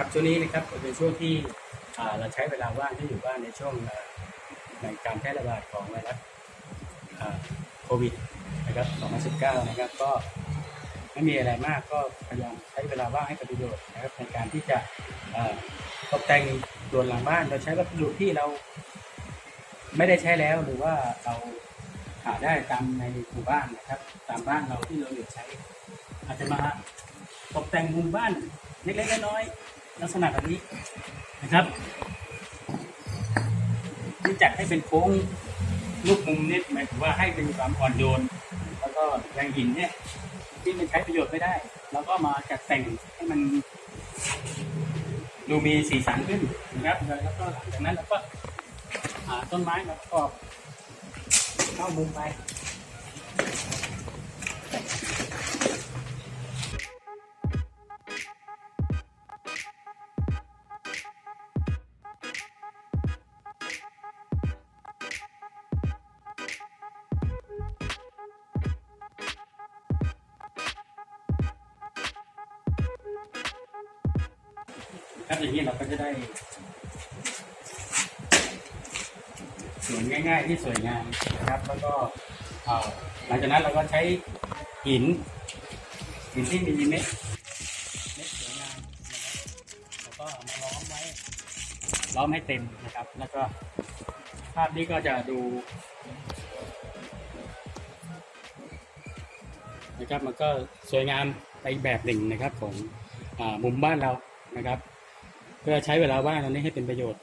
ครับช่วงนี้นะครับเป็นช่วงที่เราใช้เวลาว่างที่อยู่บ้านในช่วงอ่าในการแพร่ระบาดของไวรัสโควิดนะครับ2019 นะครับ ก็ไม่มีอะไรมากก็พยายามใช้เวลาว่างให้เป็นประโยชน์นะครับในการที่จะตกแต่งส่วนหลังบ้านโดยใช้วัสดุที่เราไม่ได้ใช้แล้วหรือว่าเราหาได้ตามในหมู่บ้านนะครับ ตามบ้านเราที่เราเหลือใช้ อาจจะมาตกแต่งมุมบ้านเล็กๆน้อยๆ ลักษณะแบบนี้นะครับที่จัดให้เป็นโค้งลูกมุมนิดหมายถึงว่าให้เป็นความอ่อนโยน แล้วก็แรงหินเนี่ย ที่มันใช้ประโยชน์ไม่ได้เราก็มาจัดแต่งให้มันดูมีสีสันขึ้นนะครับแล้วก็หลังจากนั้นเราก็หาต้นไม้มาประกอบเข้ามุมไป ครับอย่างนี้เราก็จะได้สวนง่าย ๆ ที่สวยงามนะครับ แล้วก็หลังจากนั้นเราก็ใช้หิน หินที่มีเม็ดเม็ดสวยงามนะครับแล้วก็มาล้อมไว้ล้อมให้เต็มนะครับ แล้วก็ภาพนี้ก็จะดูนะครับมันก็สวยงามไปอีกแบบหนึ่งนะครับของอมุมบ้านเรานะครับ เพื่อใช้เวลาว่างตรงนี้ให้เป็นประโยชน์